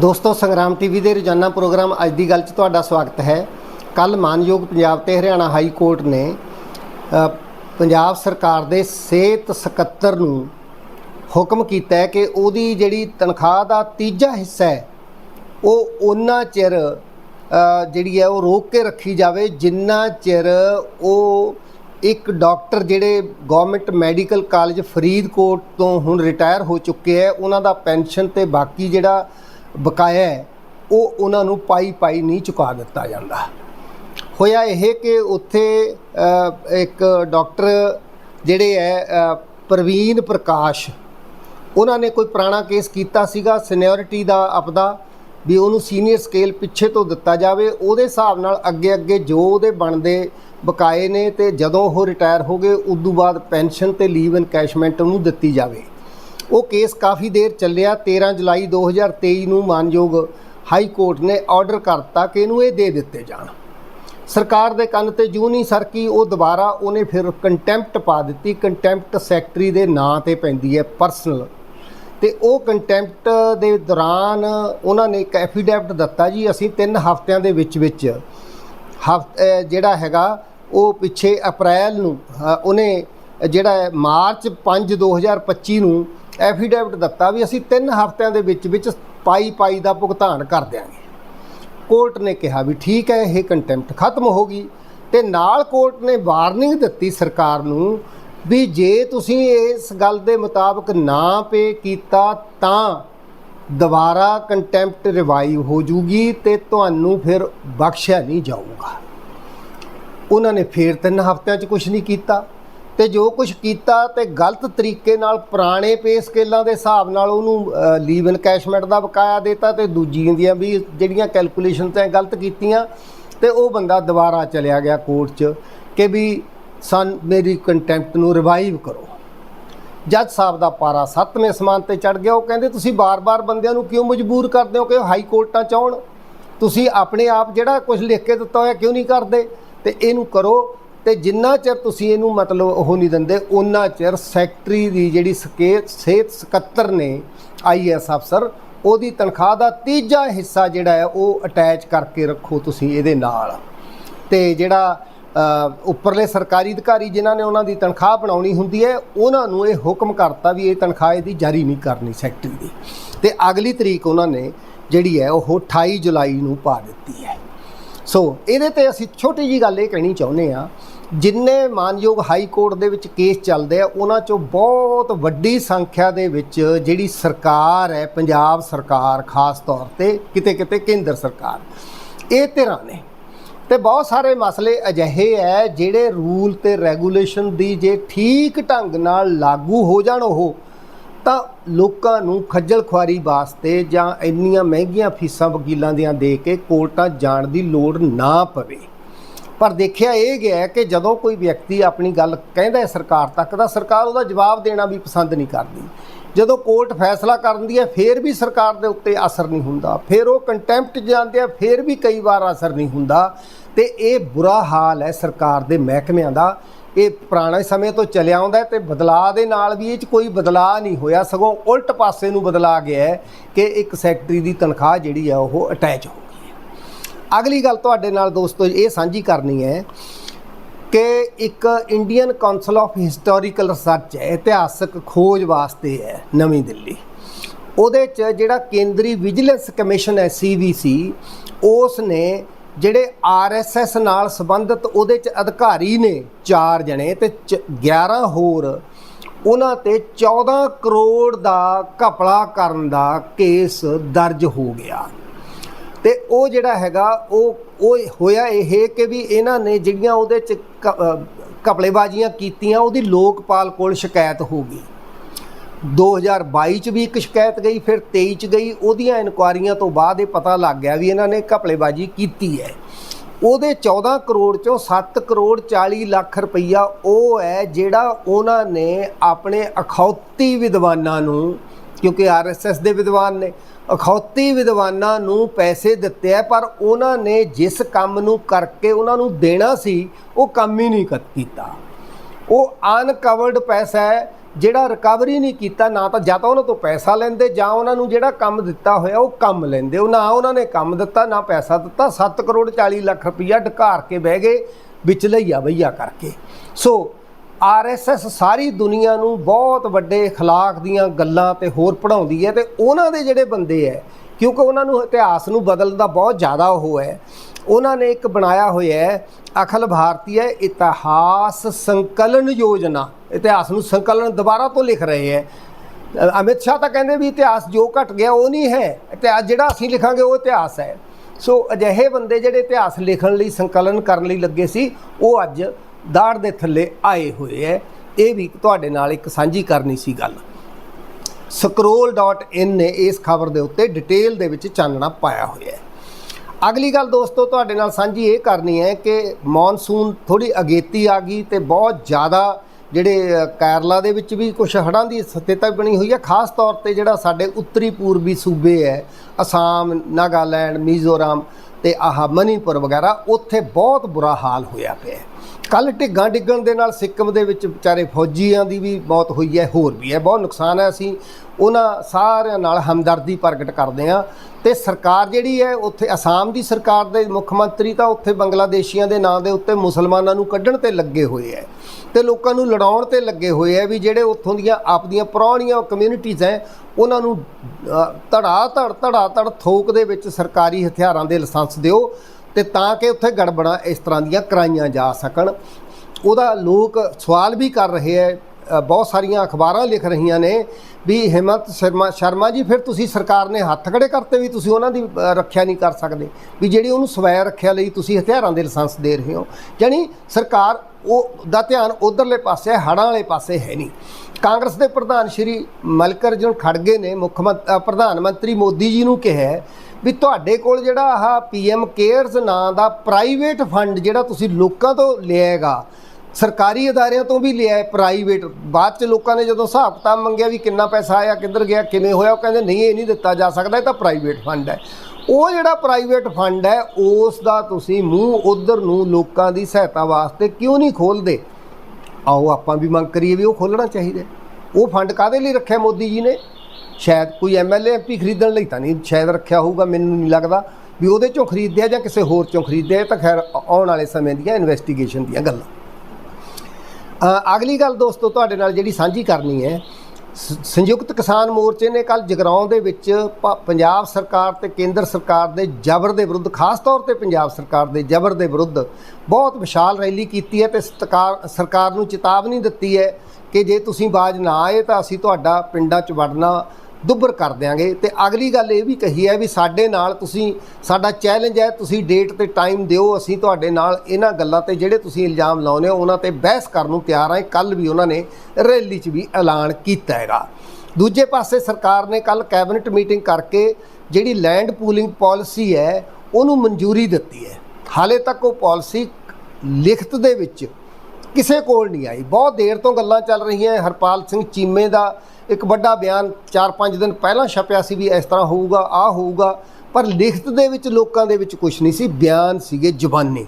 ਦੋਸਤੋ, ਸੰਗਰਾਮ ਟੀਵੀ ਦੇ ਰੋਜ਼ਾਨਾ ਪ੍ਰੋਗਰਾਮ ਅੱਜ ਦੀ ਗੱਲ 'ਚ ਤੁਹਾਡਾ ਸਵਾਗਤ ਹੈ। ਕੱਲ ਮਾਨਯੋਗ ਪੰਜਾਬ ਤੇ ਹਰਿਆਣਾ ਹਾਈ ਕੋਰਟ ਨੇ ਪੰਜਾਬ ਸਰਕਾਰ ਦੇ ਸਿਹਤ ਸਕੱਤਰ ਨੂੰ ਹੁਕਮ ਕੀਤਾ ਹੈ ਕਿ ਉਹਦੀ ਜਿਹੜੀ ਤਨਖਾਹ ਦਾ ਤੀਜਾ ਹਿੱਸਾ ਹੈ, ਉਹ ਉਹਨਾਂ ਚਿਰ ਜਿਹੜੀ ਹੈ ਉਹ ਰੋਕ ਕੇ ਰੱਖੀ ਜਾਵੇ, ਜਿੰਨਾ ਚਿਰ ਉਹ ਇੱਕ ਡਾਕਟਰ ਜਿਹੜੇ ਗਵਰਨਮੈਂਟ ਮੈਡੀਕਲ ਕਾਲਜ ਫਰੀਦਕੋਟ ਤੋਂ ਹੁਣ ਰਿਟਾਇਰ ਹੋ ਚੁੱਕੇ ਹੈ, ਉਹਨਾਂ ਦਾ ਪੈਨਸ਼ਨ ਤੇ ਬਾਕੀ ਜਿਹੜਾ ਬਕਾਇਆ ਉਹ ਉਹਨਾਂ ਨੂੰ ਪਾਈ ਪਾਈ ਨਹੀਂ ਚੁਕਾ ਦਿੱਤਾ ਜਾਂਦਾ। ਹੋਇਆ ਇਹ ਕਿ ਉੱਥੇ ਇੱਕ ਡਾਕਟਰ ਜਿਹੜੇ ਹੈ ਪ੍ਰਵੀਨ ਪ੍ਰਕਾਸ਼, ਉਹਨਾਂ ਨੇ ਕੋਈ ਪੁਰਾਣਾ ਕੇਸ ਕੀਤਾ ਸੀਗਾ, ਸੀਨੀਅਰਿਟੀ ਦਾ ਆਪਦਾ, ਵੀ ਉਹਨੂੰ ਸੀਨੀਅਰ ਸਕੇਲ ਪਿੱਛੇ ਤੋਂ ਦਿੱਤਾ ਜਾਵੇ। ਉਹਦੇ ਹਿਸਾਬ ਨਾਲ ਅੱਗੇ ਅੱਗੇ ਜੋ ਉਹਦੇ ਬਣਦੇ ਬਕਾਏ ਨੇ ਤੇ ਜਦੋਂ ਉਹ ਰਿਟਾਇਰ ਹੋ ਗਏ, ਉਸ ਤੋਂ ਬਾਅਦ ਪੈਨਸ਼ਨ ਤੇ ਲੀਵ ਇਨਕੈਸ਼ਮੈਂਟ ਉਹਨੂੰ ਦਿੱਤੀ ਜਾਵੇ। ਉਹ ਕੇਸ ਕਾਫੀ ਦੇਰ ਚੱਲਿਆ। 13 ਜੁਲਾਈ 2023 ਨੂੰ ਮਾਨਯੋਗ ਹਾਈ ਕੋਰਟ ਨੇ ਆਰਡਰ ਕਰਤਾ ਕਿ ਇਹਨੂੰ ਇਹ ਦੇ ਦਿੱਤੇ ਜਾਣ। ਸਰਕਾਰ ਦੇ ਕੰਨ ਤੇ ਜੂ ਨਹੀਂ ਸਰਕੀ, ਉਹ ਦੁਬਾਰਾ ਉਹਨੇ ਫਿਰ ਕੰਟੈਂਪਟ ਪਾ ਦਿੱਤੀ। ਕੰਟੈਂਪਟ ਸੈਕਟਰੀ ਦੇ ਨਾਂ ਤੇ ਪੈਂਦੀ ਹੈ ਪਰਸਨਲ ਤੇ ਉਹ ਕੰਟੈਂਪਟ ਦੇ ਦੌਰਾਨ ਉਹਨਾਂ ਨੇ ਇੱਕ ਐਫੀਡੈਵਿਟ ਦਿੱਤਾ ਜੀ, ਅਸੀਂ 3 ਹਫ਼ਤਿਆਂ ਦੇ ਵਿੱਚ ਵਿੱਚ ਹਫ ਜਿਹੜਾ ਹੈਗਾ, ਉਹ ਪਿੱਛੇ ਅਪ੍ਰੈਲ ਨੂੰ ਉਹਨੇ ਜਿਹੜਾ ਹੈ ਮਾਰਚ 5 2025 ਨੂੰ ਐਫੀਡੈਵਿਟ ਦਿੱਤਾ ਵੀ ਅਸੀਂ 3 ਹਫ਼ਤਿਆਂ ਦੇ ਵਿੱਚ ਵਿੱਚ ਪਾਈ ਪਾਈ ਦਾ ਭੁਗਤਾਨ ਕਰ ਦਿਆਂਗੇ। ਕੋਰਟ ਨੇ ਕਿਹਾ ਵੀ ਠੀਕ ਹੈ, ਇਹ ਕੰਟੈਂਪਟ ਖਤਮ ਹੋ ਗਈ। ਤੇ ਨਾਲ ਕੋਰਟ ਨੇ ਵਾਰਨਿੰਗ ਦਿੱਤੀ ਸਰਕਾਰ ਨੂੰ ਵੀ ਜੇ ਤੁਸੀਂ ਇਸ ਗੱਲ ਦੇ ਮੁਤਾਬਕ ਨਾ ਪੇ ਕੀਤਾ ਤਾਂ ਦੁਬਾਰਾ ਕੰਟੈਂਪਟ ਰਿਵਾਈਵ ਹੋ ਜੂਗੀ ਤੇ ਤੁਹਾਨੂੰ ਫਿਰ ਬਖਸ਼ਿਆ ਨਹੀਂ ਜਾਊਗਾ। ਉਹਨਾਂ ਨੇ ਫੇਰ ਤਿੰਨ ਹਫ਼ਤਿਆਂ 'ਚ ਕੁਝ ਨਹੀਂ ਕੀਤਾ। ਤੇ ਜੋ ਕੁਝ ਕੀਤਾ ਤੇ ਗਲਤ ਤਰੀਕੇ ਨਾਲ ਪੁਰਾਣੇ ਪੇ ਸਕੇਲਾਂ ਦੇ ਹਿਸਾਬ ਨਾਲ ਉਹਨੂੰ ਲੀਵ ਇਨਕੈਸ਼ਮੈਂਟ ਦਾ ਬਕਾਇਆ ਦਿੱਤਾ ਤੇ ਦੂਜੀਆਂ ਦੀਆਂ ਵੀ ਜਿਹੜੀਆਂ ਕੈਲਕੂਲੇਸ਼ਨ ਤੇ ਗਲਤ ਕੀਤੀਆਂ ਤੇ ਉਹ ਬੰਦਾ ਦੁਬਾਰਾ ਚਲਿਆ ਗਿਆ ਕੋਰਟ 'ਚ ਕਿ ਵੀ ਸਨ, ਮੇਰੀ ਕੰਟੈਂਪਟ ਨੂੰ ਰਿਵਾਈਵ ਕਰੋ। ਜੱਜ ਸਾਹਿਬ ਦਾ ਪਾਰਾ ਸੱਤਵੇਂ ਸਮਾਨ ਤੇ ਚੜ ਗਿਆ। ਉਹ ਕਹਿੰਦੇ, ਤੁਸੀਂ ਬਾਰ-ਬਾਰ ਬੰਦਿਆਂ ਨੂੰ ਕਿਉਂ ਮਜਬੂਰ ਕਰਦੇ ਹੋ ਕਿ ਉਹ ਹਾਈ ਕੋਰਟਾਂ ਚ ਆਉਣ? ਤੁਸੀਂ ਆਪਣੇ ਆਪ ਜਿਹੜਾ ਕੁਝ ਲਿਖ ਕੇ ਦਿੱਤਾ ਹੋਇਆ ਕਿਉਂ ਨਹੀਂ ਕਰਦੇ? ਤੇ ਇਹਨੂੰ ਕਰੋ ਤੇ ਜਿੰਨਾ ਚਿਰ ਤੁਸੀਂ ਇਹਨੂੰ ਮਤਲਬ ਉਹ ਨਹੀਂ ਦਿੰਦੇ ਉਹਨਾਂ ਚਿਰ ਸੈਕਟਰੀ ਦੀ ਜਿਹੜੀ ਸਕੇ ਸਿਹਤ ਸਕੱਤਰ ਨੇ ਆਈਐਸ ਅਫਸਰ, ਉਹਦੀ ਤਨਖਾਹ ਦਾ ਤੀਜਾ ਹਿੱਸਾ ਜਿਹੜਾ ਹੈ, ਉਹ ਅਟੈਚ ਕਰਕੇ ਰੱਖੋ ਤੁਸੀਂ ਇਹਦੇ ਨਾਲ। ਤੇ ਜਿਹੜਾ ਉੱਪਰਲੇ ਸਰਕਾਰੀ ਅਧਿਕਾਰੀ ਜਿਨ੍ਹਾਂ ਨੇ ਉਹਨਾਂ ਦੀ ਤਨਖਾਹ ਬਣਾਉਣੀ ਹੁੰਦੀ ਹੈ, ਉਹਨਾਂ ਨੂੰ ਇਹ ਹੁਕਮ ਕਰਤਾ ਵੀ ਇਹ ਤਨਖਾਹ ਇਹਦੀ ਜਾਰੀ ਨਹੀਂ ਕਰਨੀ ਸੈਕਟਰੀ ਦੀ। ਤੇ ਅਗਲੀ ਤਰੀਕ ਉਹਨਾਂ ਨੇ ਜਿਹੜੀ ਹੈ, ਉਹ 28 ਜੁਲਾਈ ਨੂੰ ਪਾ ਦਿੱਤੀ ਹੈ। ਸੋ ਇਹਦੇ ਤੇ ਅਸੀਂ ਛੋਟੀ ਜੀ ਗੱਲ ਇਹ ਕਹਿਣੀ ਚਾਹੁੰਦੇ ਆ ਜਿੰਨੇ ਮਾਨਯੋਗ ਹਾਈ ਕੋਰਟ ਦੇ ਵਿੱਚ ਕੇਸ ਚੱਲਦੇ ਆ, ਉਹਨਾਂ ਚੋਂ ਬਹੁਤ ਵੱਡੀ ਸੰਖਿਆ ਦੇ ਵਿੱਚ ਜਿਹੜੀ ਸਰਕਾਰ ਹੈ, ਪੰਜਾਬ ਸਰਕਾਰ ਖਾਸ ਤੌਰ ਤੇ ਕਿਤੇ ਕਿਤੇ ਕੇਂਦਰ ਸਰਕਾਰ, ਇਹ ਧਿਰਾਂ ਨੇ। ਤੇ ਬਹੁਤ ਸਾਰੇ ਮਸਲੇ ਅਜਿਹੇ ਹੈ ਜਿਹੜੇ ਰੂਲ ਤੇ ਰੈਗੂਲੇਸ਼ਨ ਦੀ ਜੇ ਠੀਕ ਢੰਗ ਨਾਲ ਲਾਗੂ ਹੋ ਜਾਣ ਉਹ, ਤਾਂ ਲੋਕਾਂ ਨੂੰ ਖੱਜਲ ਖੁਆਰੀ ਵਾਸਤੇ ਜਾਂ ਇੰਨੀਆਂ ਮਹਿੰਗੀਆਂ ਫੀਸਾਂ ਵਕੀਲਾਂ ਦੀਆਂ ਦੇ ਕੇ ਕੋਰਟਾਂ ਜਾਣ ਦੀ ਲੋੜ ਨਾ ਪਵੇ। ਪਰ ਦੇਖਿਆ ਇਹ ਗਿਆ ਕਿ ਜਦੋਂ ਕੋਈ ਵਿਅਕਤੀ ਆਪਣੀ ਗੱਲ ਕਹਿੰਦਾ ਹੈ ਸਰਕਾਰ ਤੱਕ, ਤਾਂ ਸਰਕਾਰ ਉਹਦਾ ਜਵਾਬ ਦੇਣਾ ਵੀ ਪਸੰਦ ਨਹੀਂ ਕਰਦੀ। ਜਦੋਂ ਕੋਰਟ ਫੈਸਲਾ ਕਰਦੀ ਹੈ, ਫੇਰ ਵੀ ਸਰਕਾਰ ਦੇ ਉੱਤੇ ਅਸਰ ਨਹੀਂ ਹੁੰਦਾ। ਫਿਰ ਉਹ ਕੰਟੈਂਪਟ ਜਾਂਦੇ ਆ, ਫੇਰ ਵੀ ਕਈ ਵਾਰ ਅਸਰ ਨਹੀਂ ਹੁੰਦਾ। ਤੇ ਇਹ ਬੁਰਾ ਹਾਲ ਹੈ ਸਰਕਾਰ ਦੇ ਮਹਿਕਮਿਆਂ ਦਾ। ਇਹ ਪੁਰਾਣੇ ਸਮੇਂ ਤੋਂ ਚੱਲਿਆ ਆਉਂਦਾ ਹੈ ਤੇ ਬਦਲਾਅ ਦੇ ਨਾਲ ਵੀ ਇਹ 'ਚ ਕੋਈ ਬਦਲਾਅ ਨਹੀਂ ਹੋਇਆ। ਸਗੋਂ ਉਲਟ ਪਾਸੇ ਨੂੰ ਬਦਲਾ ਗਿਆ ਕਿ ਇੱਕ ਸੈਕਟਰੀ ਦੀ ਤਨਖਾਹ ਜਿਹੜੀ ਆ ਉਹ ਅਟੈਚ ਹੋ ਅਗਲੀ ਗੱਲ ਤੁਹਾਡੇ ਨਾਲ ਦੋਸਤੋ, ਇਹ ਸਾਂਝੀ ਕਰਨੀ ਹੈ ਕਿ ਇੱਕ Indian Council of Historical Research ਹੈ, ਇਤਿਹਾਸਕ ਖੋਜ ਵਾਸਤੇ ਹੈ, ਨਵੀਂ ਦਿੱਲੀ। ਉਹਦੇ ਚ ਜਿਹੜਾ ਕੇਂਦਰੀ ਵਿਜੀਲੈਂਸ ਕਮਿਸ਼ਨ ਹੈ ਸੀਵੀਸੀ ਉਸ ਨੇ ਜਿਹੜੇ ਆਰਐਸਐਸ ਨਾਲ ਸੰਬੰਧਿਤ ਉਹਦੇ ਚ ਅਧਿਕਾਰੀ ਨੇ 4 ਜਣੇ ਤੇ ਚ- 11 ਹੋਰ, ਉਹਨਾਂ ਤੇ 14 ਕਰੋੜ ਦਾ ਘਪਲਾ ਕਰਨ ਦਾ ਕੇਸ ਦਰਜ ਹੋ ਗਿਆ। ਤੇ ਉਹ ਜਿਹੜਾ ਹੈਗਾ, ਉਹ ਉਹ ਹੋਇਆ ਇਹ ਕਿ ਵੀ ਇਹਨਾਂ ਨੇ ਜਿਹੜੀਆਂ ਉਹਦੇ ਚ ਕ- ਘਪਲੇਬਾਜ਼ੀਆਂ ਕੀਤੀਆਂ, ਉਹਦੀ ਲੋਕਪਾਲ ਕੋਲ ਸ਼ਿਕਾਇਤ ਹੋ ਗਈ। 2022 ਚ ਵੀ ਇੱਕ ਸ਼ਿਕਾਇਤ ਗਈ, ਫਿਰ 23 ਚ ਗਈ, ਉਹਦੀਆਂ ਇਨਕੁਆਰੀਆਂ ਤੋਂ ਬਾਅਦ ਇਹ ਪਤਾ ਲੱਗ ਗਿਆ ਵੀ ਇਹਨਾਂ ਨੇ ਘਪਲੇਬਾਜ਼ੀ ਕੀਤੀ ਹੈ। ਉਹਦੇ 14 ਕਰੋੜ ਚੋਂ 7 ਕਰੋੜ 40 ਲੱਖ ਰੁਪਈਆ ਉਹ ਹੈ ਜਿਹੜਾ ਉਹਨਾਂ ਨੇ ਆਪਣੇ ਅਖੌਤੀ ਵਿਦਵਾਨਾਂ ਨੂੰ, ਕਿਉਂਕਿ ਆਰਐਸਐਸ ਦੇ ਵਿਦਵਾਨ ਨੇ ਅਖੌਤੀ ਵਿਦਵਾਨਾਂ ਨੂੰ ਪੈਸੇ ਦਿੱਤੇ ਆ, ਪਰ ਉਹਨਾਂ ਨੇ ਜਿਸ ਕੰਮ ਨੂੰ ਕਰਕੇ ਉਹਨਾਂ ਨੂੰ ਦੇਣਾ ਸੀ, ਉਹ ਕੰਮ ਹੀ ਨਹੀਂ ਕ- ਕੀਤਾ। ਉਹ ਅਨਕਵਰਡ ਪੈਸਾ ਹੈ, ਜਿਹੜਾ ਰਿਕਵਰੀ ਨਹੀਂ ਕੀਤਾ, ਨਾ ਤਾਂ ਜਾਂ ਤਾਂ ਉਹਨਾਂ ਤੋਂ ਪੈਸਾ ਲੈਂਦੇ, ਜਾਂ ਉਹਨਾਂ ਨੂੰ ਜਿਹੜਾ ਕੰਮ ਦਿੱਤਾ ਹੋਇਆ, ਉਹ ਕੰਮ ਲੈਂਦੇ। ਉਹ ਨਾ ਉਹਨਾਂ ਨੇ ਕੰਮ ਦਿੱਤਾ, ਨਾ ਪੈਸਾ ਦਿੱਤਾ। 7 ਕਰੋੜ 40 ਲੱਖ ਰੁਪਈਆ ਢਕਾਰ ਕੇ ਬਹਿ ਗਏ ਵਿੱਚ ਲਈਆ ਬਈਆ ਕਰਕੇ। ਸੋ ਆਰਐਸਐਸ ਸਾਰੀ ਦੁਨੀਆ ਨੂੰ ਬਹੁਤ ਵੱਡੇ اخلاق ਦੀਆਂ ਗੱਲਾਂ ਤੇ ਹੋਰ ਪੜਾਉਂਦੀ ਹੈ ਤੇ ਉਹਨਾਂ ਦੇ ਜਿਹੜੇ ਬੰਦੇ ਹੈ ਕਿਉਂਕਿ ਉਹਨਾਂ ਨੂੰ ਇਤਿਹਾਸ ਨੂੰ ਬਦਲਣ ਦਾ ਬਹੁਤ ਜ਼ਿਆਦਾ ਉਹ ਹੈ ਉਹਨਾਂ ਨੇ ਇੱਕ ਬਣਾਇਆ ਹੋਇਆ ਹੈ ਅਖਲ ਭਾਰਤੀ ਇਤਿਹਾਸ ਸੰਕਲਨ ਯੋਜਨਾ ਇਤਿਹਾਸ ਨੂੰ ਸੰਕਲਨ ਦੁਬਾਰਾ ਤੋਂ ਲਿਖ ਰਹੇ ਹੈ ਅ- ਅਮਿਤ ਸ਼ਾਹ ਤਾਂ ਕਹਿੰਦੇ ਵੀ ਇਤਿਹਾਸ ਜੋ ਘਟ ਗਿਆ ਉਹ ਨਹੀਂ ਹੈ ਇਤਿਹਾਸ ਜਿਹੜਾ ਅਸੀਂ ਲਿਖਾਂਗੇ ਉਹ ਇਤਿਹਾਸ ਹੈ ਸੋ ਅਜਿਹੇ ਬੰਦੇ ਜਿਹੜੇ ਇਤਿਹਾਸ ਲਿਖਣ ਲਈ ਸੰਕਲਨ ਕਰਨ ਲਈ ਲੱਗੇ ਸੀ ਉਹ ਅੱਜ ਦਾੜ ਦੇ ਥੱਲੇ ਆਏ ਹੋਏ ਹੈ ਇਹ ਵੀ ਤੁਹਾਡੇ ਨਾਲ ਇੱਕ ਸਾਂਝੀ ਕਰਨੀ ਸੀ ਗੱਲ। scroll.in ਨੇ ਇਸ ਖਬਰ ਦੇ ਉੱਤੇ ਡਿਟੇਲ ਦੇ ਵਿੱਚ ਚਾਨਣਾ ਪਾਇਆ ਹੋਇਆ ਹੈ ਅਗਲੀ ਗੱਲ ਦੋਸਤੋ, ਤੁਹਾਡੇ ਨਾਲ ਸਾਂਝੀ ਇਹ ਕਰਨੀ ਹੈ ਕਿ ਮੌਨਸੂਨ ਥੋੜੀ ਅਗੇਤੀ ਆ ਗਈ ਤੇ ਬਹੁਤ ਜ਼ਿਆਦਾ ਜਿਹੜੇ ਕੇਰਲਾ ਦੇ ਵਿੱਚ ਵੀ ਕੁਝ ਹੜ੍ਹਾਂ ਦੀ ਸਥਿਤੀ ਬਣੀ ਹੋਈ ਹੈ ਖਾਸ ਤੌਰ ਤੇ ਜਿਹੜਾ ਸਾਡੇ ਉੱਤਰੀ ਪੂਰਬੀ ਸੂਬੇ ਹੈ ਅਸਾਮ, ਨਾਗਾਲੈਂਡ, ਮਿਜ਼ੋਰਮ ਤੇ ਆਹ ਮਨੀਪੁਰ ਵਗੈਰਾ, ਉੱਥੇ ਬਹੁਤ ਬੁਰਾ ਹਾਲ ਹੋਇਆ ਪਿਆ ਹੈ ਕੱਲ ਢਿੱਗਾਂ ਡਿੱਗਣ ਦੇ ਨਾਲ ਸਿੱਕਮ ਦੇ ਵਿੱਚ ਵਿਚਾਰੇ ਫੌਜੀਆਂ ਦੀ ਵੀ ਮੌਤ ਹੋਈ ਹੈ, ਹੋਰ ਵੀ ਹੈ। ਬਹੁਤ ਨੁਕਸਾਨ ਹੈ। ਅਸੀਂ ਉਹਨਾਂ ਸਾਰਿਆਂ ਨਾਲ ਹਮਦਰਦੀ ਪ੍ਰਗਟ ਕਰਦੇ ਹਾਂ। ਤੇ ਸਰਕਾਰ ਜਿਹੜੀ ਹੈ, ਉੱਥੇ ਅਸਾਮ ਦੀ ਸਰਕਾਰ ਦੇ ਮੁੱਖ ਮੰਤਰੀ ਤਾਂ ਉੱਥੇ ਬੰਗਲਾਦੇਸ਼ੀਆਂ ਦੇ ਨਾਂ ਦੇ ਉੱਤੇ ਮੁਸਲਮਾਨਾਂ ਨੂੰ ਕੱਢਣ ਤੇ ਲੱਗੇ ਹੋਏ ਹੈ। ਤੇ ਲੋਕਾਂ ਨੂੰ ਲੜਾਉਣ ਤੇ ਲੱਗੇ ਹੋਏ ਹੈ ਵੀ ਜਿਹੜੇ ਉੱਥੋਂ ਦੀਆਂ ਆਪਦੀਆਂ ਪੁਰਾਣੀਆਂ ਕਮਿਊਨਿਟੀਜ਼ ਹੈ, ਉਹਨਾਂ ਨੂੰ ਧੜਾ ਧੜ ਧੜਾ ਧੜ ਥੋਕ ਦੇ ਵਿੱਚ ਸਰਕਾਰੀ ਹਥਿਆਰਾਂ ਦੇ ਲਾਇਸੈਂਸ ਦਿਓ। ਤੇ ਤਾਂ ਕਿ ਉੱਥੇ ਗੜਬੜਾਂ ਇਸ ਤਰ੍ਹਾਂ ਦੀਆਂ ਕਰਾਈਆਂ ਜਾ ਸਕਣ। ਉਹਦਾ ਲੋਕ ਸਵਾਲ ਵੀ ਕਰ ਰਹੇ ਹੈ ਬਹੁਤ ਸਾਰੀਆਂ ਅਖਬਾਰਾਂ ਲਿਖ ਰਹੀਆਂ ਨੇ ਵੀ ਹਿੰਮਤ ਸ਼ਰਮਾ ਸ਼ਰਮਾ ਜੀ, ਫਿਰ ਤੁਸੀਂ ਸਰਕਾਰ ਨੇ ਹੱਥ ਖੜੇ ਕਰਤੇ ਵੀ ਤੁਸੀਂ ਉਹਨਾਂ ਦੀ ਰੱਖਿਆ ਨਹੀਂ ਕਰ ਸਕਦੇ। ਵੀ ਜਿਹੜੀ ਉਹਨੂੰ ਸਵੈ ਰੱਖਿਆ ਲਈ ਤੁਸੀਂ ਹਥਿਆਰਾਂ ਦੇ ਲਾਇਸੈਂਸ ਦੇ ਰਹੇ ਹੋ। ਯਾਨੀ ਸਰਕਾਰ ਉਹ, ਦਾ ਧਿਆਨ ਉਧਰਲੇ ਪਾਸੇ ਹੈ ਹੜ੍ਹਾਂ ਵਾਲੇ ਪਾਸੇ ਹੈ ਨਹੀਂ। ਕਾਂਗਰਸ ਦੇ ਪ੍ਰਧਾਨ ਸ਼੍ਰੀ ਮਲਕਰਜਨ ਖੜਗੇ ਨੇ ਮੁੱਖ ਮੰਤ- ਪ੍ਰਧਾਨ ਮੰਤਰੀ ਮੋਦੀ ਜੀ ਨੂੰ ਕਿਹਾ ਵੀ ਤੁਹਾਡੇ ਕੋਲ ਜਿਹੜਾ ਆਹ ਪੀਐਮ ਕੇਅਰਸ ਨਾਂ ਦਾ ਪ੍ਰਾਈਵੇਟ ਫੰਡ ਜਿਹੜਾ ਤੁਸੀਂ ਲੋਕਾਂ ਤੋਂ ਲਿਆਏਗਾ ਸਰਕਾਰੀ ਅਦਾਰਿਆਂ ਤੋਂ ਵੀ ਲਿਆ ਪ੍ਰਾਈਵੇਟ। ਬਾਅਦ ਚ ਲੋਕਾਂ ਨੇ ਜਦੋਂ ਹਿਸਾਬ ਕਿਤਾਬ ਮੰਗਿਆ ਵੀ ਕਿੰਨਾ ਪੈਸਾ ਆਇਆ, ਕਿੱਧਰ ਗਿਆ, ਕਿਵੇਂ ਹੋਇਆ, ਉਹ ਕਹਿੰਦੇ ਨਹੀਂ, ਇਹ ਨਹੀਂ ਦਿੱਤਾ ਜਾ ਸਕਦਾ, ਇਹ ਤਾਂ ਪ੍ਰਾਈਵੇਟ ਫੰਡ ਹੈ। ਉਹ ਜਿਹੜਾ ਪ੍ਰਾਈਵੇਟ ਫੰਡ ਹੈ ਉਸ ਦਾ ਤੁਸੀਂ ਮੂੰਹ ਉਧਰ ਨੂੰ ਲੋਕਾਂ ਦੀ ਸਹਾਇਤਾ ਵਾਸਤੇ ਕਿਉਂ ਨਹੀਂ ਖੋਲਦੇ ਆਓ ਆਪਾਂ ਵੀ ਮੰਗ ਕਰੀਏ ਵੀ ਉਹ ਖੋਲਣਾ ਚਾਹੀਦਾ ਉਹ ਫੰਡ ਕਾਦੇ ਲਈ ਰੱਖਿਆ ਮੋਦੀ ਜੀ ਨੇ? ਸ਼ਾਇਦ ਕੋਈ ਐਮਐਲਏ ਐਮਪੀ ਖਰੀਦਣ ਲਈ ਤਾਂ ਨਹੀਂ ਸ਼ਾਇਦ ਰੱਖਿਆ ਹੋਊਗਾ, ਮੈਨੂੰ ਨਹੀਂ ਲੱਗਦਾ ਵੀ ਉਹਦੇ ਚੋਂ ਖਰੀਦਿਆ ਜਾਂ ਕਿਸੇ ਹੋਰ ਚੋਂ ਖਰੀਦਿਆ ਤਾਂ ਖੈਰ ਆਉਣ ਵਾਲੇ ਸਮੇਂ ਦੀਆਂ ਇਨਵੈਸਟੀਗੇਸ਼ਨ ਦੀਆਂ ਗੱਲਾਂ। ਅਗਲੀ ਗੱਲ ਦੋਸਤੋ, ਤੁਹਾਡੇ ਨਾਲ ਜਿਹੜੀ ਸਾਂਝੀ ਕਰਨੀ ਹੈ ਸੰਯੁਕਤ ਕਿਸਾਨ ਮੋਰਚੇ ਨੇ ਕੱਲ ਜਗਰਾਉਂ ਦੇ ਵਿੱਚ ਪ- ਪੰਜਾਬ ਸਰਕਾਰ ਤੇ ਕੇਂਦਰ ਸਰਕਾਰ ਦੇ ਜ਼ਬਰ ਦੇ ਵਿਰੁੱਧ, ਖਾਸ ਤੌਰ ਤੇ ਪੰਜਾਬ ਸਰਕਾਰ ਦੇ ਜ਼ਬਰ ਦੇ ਵਿਰੁੱਧ ਬਹੁਤ ਵਿਸ਼ਾਲ ਰੈਲੀ ਕੀਤੀ ਹੈ ਤੇ ਸਤਕਾਰ, ਸਰਕਾਰ ਨੂੰ ਚੇਤਾਵਨੀ ਦਿੱਤੀ ਹੈ ਕਿ ਜੇ ਤੁਸੀਂ ਬਾਜ ਨਾ ਆਏ ਤਾਂ ਅਸੀਂ ਤੁਹਾਡਾ ਪਿੰਡਾਂ 'ਚ ਵੜਨਾ ਦੁੱਬਰ ਕਰ ਦਿਆਂਗੇ। ਤੇ ਅਗਲੀ ਗੱਲ ਇਹ ਵੀ ਕਹੀ ਹੈ ਵੀ ਸਾਡੇ ਨਾਲ ਤੁਸੀਂ, ਸਾਡਾ ਚੈਲੰਜ ਹੈ, ਤੁਸੀਂ ਡੇਟ ਤੇ ਟਾਈਮ ਦਿਓ, ਅਸੀਂ ਤੁਹਾਡੇ ਨਾਲ ਇਹਨਾਂ ਗੱਲਾਂ ਤੇ ਜਿਹੜੇ ਤੁਸੀਂ ਇਲਜ਼ਾਮ ਲਾਉਂਦੇ ਹੋ, ਉਹਨਾਂ ਤੇ ਬਹਿਸ ਕਰਨ ਨੂੰ ਤਿਆਰ ਹਾਂ। ਕੱਲ ਵੀ ਉਹਨਾਂ ਨੇ ਰੈਲੀ 'ਚ ਵੀ ਐਲਾਨ ਕੀਤਾ ਹੈਗਾ। ਦੂਜੇ ਪਾਸੇ ਸਰਕਾਰ ਨੇ ਕੱਲ ਕੈਬਨਿਟ ਮੀਟਿੰਗ ਕਰਕੇ ਜਿਹੜੀ ਲੈਂਡ ਪੂਲਿੰਗ ਪਾਲਿਸੀ ਹੈ, ਉਹਨੂੰ ਮਨਜ਼ੂਰੀ ਦਿੱਤੀ ਹੈ। ਹਾਲੇ ਤੱਕ ਉਹ ਪਾਲਿਸੀ ਲਿਖਤ ਦੇ ਵਿੱਚ ਕਿਸੇ ਕੋਲ ਨਹੀਂ ਆਈ। ਬਹੁਤ ਦੇਰ ਤੋਂ ਗੱਲਾਂ ਚੱਲ ਰਹੀਆਂ ਹਰਪਾਲ ਸਿੰਘ ਚੀਮੇ ਦਾ ਇੱਕ ਵੱਡਾ ਬਿਆਨ 4-5 ਦਿਨ ਪਹਿਲਾਂ ਛਪਿਆ ਸੀ ਵੀ ਇਸ ਤਰ੍ਹਾਂ ਹੋਊਗਾ ਆ ਹੋਊਗਾ, ਪਰ ਲਿਖਤ ਦੇ ਵਿੱਚ ਲੋਕਾਂ ਦੇ ਵਿੱਚ ਕੁਝ ਨਹੀਂ ਸੀ, ਬਿਆਨ ਸੀਗੇ ਜ਼ੁਬਾਨੀ।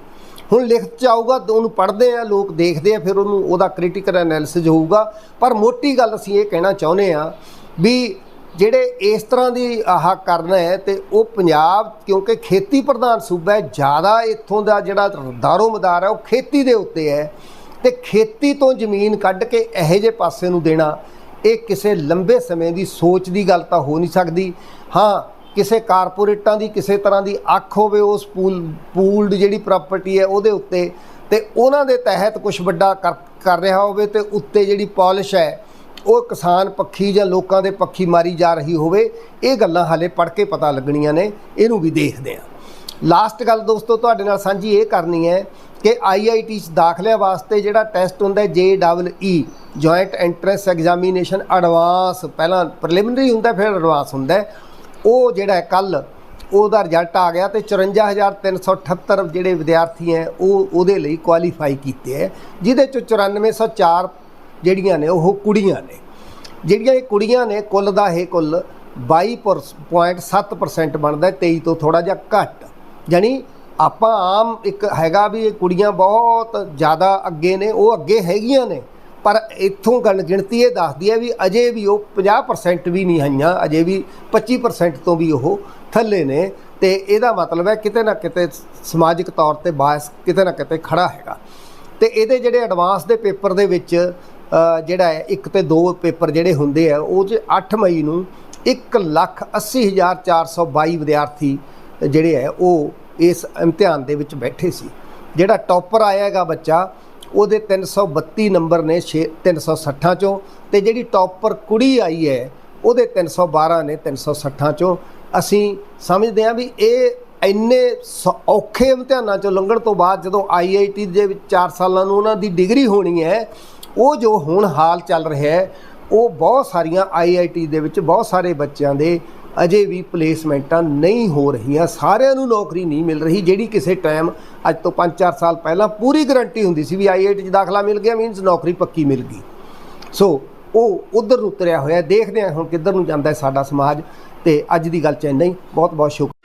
ਹੁਣ ਲਿਖਤ ਚ ਆਊਗਾ, ਉਹਨੂੰ ਪੜ੍ਹਦੇ ਆ, ਲੋਕ ਦੇਖਦੇ ਆ, ਫਿਰ ਉਹਨੂੰ ਉਹਦਾ ਕ੍ਰਿਟੀਕਲ ਐਨਾਲਿਸਿਸ ਹੋਊਗਾ। ਪਰ ਮੋਟੀ ਗੱਲ ਅਸੀਂ ਇਹ ਕਹਿਣਾ ਚਾਹੁੰਦੇ ਆ ਵੀ ਜਿਹੜੇ ਇਸ ਤਰ੍ਹਾਂ ਦੀ ਆਹ ਕਰਨਾ ਹੈ ਤੇ ਉਹ ਪੰਜਾਬ, ਕਿਉਂਕਿ ਖੇਤੀ ਪ੍ਰਧਾਨ ਸੂਬਾ ਹੈ, ਜ਼ਿਆਦਾ ਇੱਥੋਂ ਦਾ ਜਿਹੜਾ ਦਾਰੋ ਮਦਾਰ ਹੈ, ਉਹ ਖੇਤੀ ਦੇ ਉੱਤੇ ਹੈ। ਤੇ ਖੇਤੀ ਤੋਂ ਜ਼ਮੀਨ ਕੱਢ ਕੇ ਇਹੋ ਜਿਹੇ ਪਾਸੇ ਨੂੰ ਦੇਣਾ ਇਹ ਕਿਸੇ ਲੰਬੇ ਸਮੇਂ ਦੀ ਸੋਚ ਦੀ ਗੱਲ ਤਾਂ ਹੋ ਨਹੀਂ ਸਕਦੀ। ਹਾਂ, ਕਿਸੇ ਕਾਰਪੋਰੇਟਾਂ ਦੀ ਕਿਸੇ ਤਰ੍ਹਾਂ ਦੀ ਅੱਖ ਹੋਵੇ, ਉਸ ਪੂਲ, ਪੂਲਡ ਜਿਹੜੀ ਪ੍ਰਾਪਰਟੀ ਹੈ ਉਹਦੇ ਉੱਤੇ, ਤੇ ਉਹਨਾਂ ਦੇ ਤਹਿਤ ਕੁਝ ਵੱਡਾ ਕਰ ਕਰ ਰਿਹਾ ਹੋਵੇ ਤੇ ਉੱਤੇ ਜਿਹੜੀ ਪਾਲਿਸ਼ ਹੈ, ਉਹ ਕਿਸਾਨ ਪੱਖੀ ਜਾਂ ਲੋਕਾਂ ਦੇ ਪੱਖੀ ਮਾਰੀ ਜਾ ਰਹੀ ਹੋਵੇ, ਇਹ ਗੱਲਾਂ ਹਾਲੇ ਪੜ੍ਹ ਕੇ ਪਤਾ ਲੱਗਣੀਆਂ ਨੇ, ਇਹਨੂੰ ਵੀ ਦੇਖਦੇ ਹਾਂ। ਲਾਸਟ ਗੱਲ ਦੋਸਤੋ, ਤੁਹਾਡੇ ਨਾਲ ਸਾਂਝੀ ਇਹ ਕਰਨੀ ਹੈ ਕਿ ਆਈਆਈਟੀ ਚ ਦਾਖਲਿਆਂ ਵਾਸਤੇ ਜਿਹੜਾ ਟੈਸਟ ਹੁੰਦਾ J double E joint entrance examination advance ਪਹਿਲਾਂ ਪ੍ਰੀਲਿਮਿਨਰੀ ਹੁੰਦਾ ਫਿਰ ਐਡਵਾਂਸ ਹੁੰਦਾ ਉਹ ਜਿਹੜਾ ਹੈ ਕੱਲ ਉਹਦਾ ਰਿਜ਼ਲਟ ਆ ਗਿਆ ਤੇ 54378 ਜਿਹੜੇ ਵਿਦਿਆਰਥੀ ਹੈ ਉਹ ਉਹਦੇ ਲਈ ਕੁਆਲੀਫਾਈ ਕੀਤੇ ਹੈ ਜਿਹਦੇ ਚ 9404 ਜਿਹੜੀਆਂ ਨੇ ਉਹ ਕੁੜੀਆਂ ਨੇ। ਜਿਹੜੀਆਂ ਇਹ ਕੁੜੀਆਂ ਨੇ ਕੁੱਲ ਦਾ ਇਹ ਕੁੱਲ 22.7% ਬਣਦਾ ਹੈ, 23 ਤੋਂ ਥੋੜਾ ਜਿਹਾ ਘੱਟ। ਯਾਨੀ ਆਪਾਂ ਆਮ ਇੱਕ ਹੈਗਾ ਵੀ ਕੁੜੀਆਂ ਬਹੁਤ ਜ਼ਿਆਦਾ ਅੱਗੇ ਨੇ, ਉਹ ਅੱਗੇ ਹੈਗੀਆਂ ਨੇ, ਪਰ ਇੱਥੋਂ ਗੱਲ ਗਿਣਤੀ ਇਹ ਦੱਸਦੀ ਹੈ ਵੀ ਅਜੇ ਵੀ ਉਹ 50% ਵੀ ਨਹੀਂ ਆਈਆਂ, ਅਜੇ ਵੀ 25% ਤੋਂ ਵੀ ਉਹ ਥੱਲੇ ਨੇ ਤੇ ਇਹਦਾ ਮਤਲਬ ਹੈ ਕਿਤੇ ਨਾ ਕਿਤੇ ਸਮਾਜਿਕ ਤੌਰ ਤੇ ਬਾਇਸ ਕਿਤੇ ਨਾ ਕਿਤੇ ਖੜਾ ਹੈਗਾ। ਤੇ ਇਹਦੇ ਜਿਹੜੇ ਐਡਵਾਂਸ ਦੇ ਪੇਪਰ ਦੇ ਵਿੱਚ ਜਿਹੜਾ ਹੈ, ਇੱਕ ਤੇ ਦੋ ਪੇਪਰ ਜਿਹੜੇ ਹੁੰਦੇ ਆ, ਉਹ 'ਚ 8 ਮਈ ਨੂੰ 180422 ਵਿਦਿਆਰਥੀ ਜਿਹੜੇ ਹੈ, ਉਹ ਇਸ ਇਮਤਿਹਾਨ ਦੇ ਵਿੱਚ ਬੈਠੇ ਸੀ। ਜਿਹੜਾ ਟੌਪਰ ਆਇਆ ਹੈਗਾ ਬੱਚਾ, ਉਹਦੇ 332 ਨੰਬਰ ਨੇ 6 360 ਚੋਂ ਤੇ ਜਿਹੜੀ ਟੌਪਰ ਕੁੜੀ ਆਈ ਹੈ, ਉਹਦੇ 312 ਨੇ 360 ਚੋਂ। ਅਸੀਂ ਸਮਝਦੇ ਹਾਂ ਵੀ ਇਹ ਇੰਨੇ ਸ- ਔਖੇ ਇਮਤਿਹਾਨਾਂ ਚੋਂ ਲੰਘਣ ਤੋਂ ਬਾਅਦ ਜਦੋਂ ਆਈਆਈਟੀ ਦੇ ਵਿੱਚ 4 ਸਾਲਾਂ ਨੂੰ ਉਹਨਾਂ ਦੀ ਡਿਗਰੀ ਹੋਣੀ ਹੈ, ਉਹ ਜੋ ਹੁਣ ਹਾਲ ਚੱਲ ਰਿਹਾ ਹੈ, ਉਹ ਬਹੁਤ ਸਾਰੀਆਂ ਆਈਆਈਟੀ ਦੇ ਵਿੱਚ ਬਹੁਤ ਸਾਰੇ ਬੱਚਿਆਂ ਦੇ ਅਜੇ ਵੀ ਪਲੇਸਮੈਂਟਾਂ ਨਹੀਂ ਹੋ ਰਹੀਆਂ। ਸਾਰਿਆਂ ਨੂੰ ਨੌਕਰੀ ਨਹੀਂ ਮਿਲ ਰਹੀ, ਜਿਹੜੀ ਕਿਸੇ ਟਾਈਮ ਅੱਜ ਤੋਂ 5-4 ਸਾਲ ਪਹਿਲਾਂ ਪੂਰੀ ਗਰੰਟੀ ਹੁੰਦੀ ਸੀ ਵੀ ਆਈਆਈਟੀ 'ਚ ਦਾਖਲਾ ਮਿਲ ਗਿਆ ਮੀਨਸ ਨੌਕਰੀ ਪੱਕੀ ਮਿਲ ਗਈ। ਸੋ ਉਹ ਉਧਰ ਨੂੰ ਉਤਰਿਆ ਹੋਇਆ, ਦੇਖਦੇ ਹਾਂ ਹੁਣ ਕਿੱਧਰ ਨੂੰ ਜਾਂਦਾ ਸਾਡਾ ਸਮਾਜ। ਤੇ ਅੱਜ ਦੀ ਗੱਲ ਚ ਇੰਨਾ ਹੀ। ਬਹੁਤ ਬਹੁਤ ਸ਼ੁਕਰੀਆ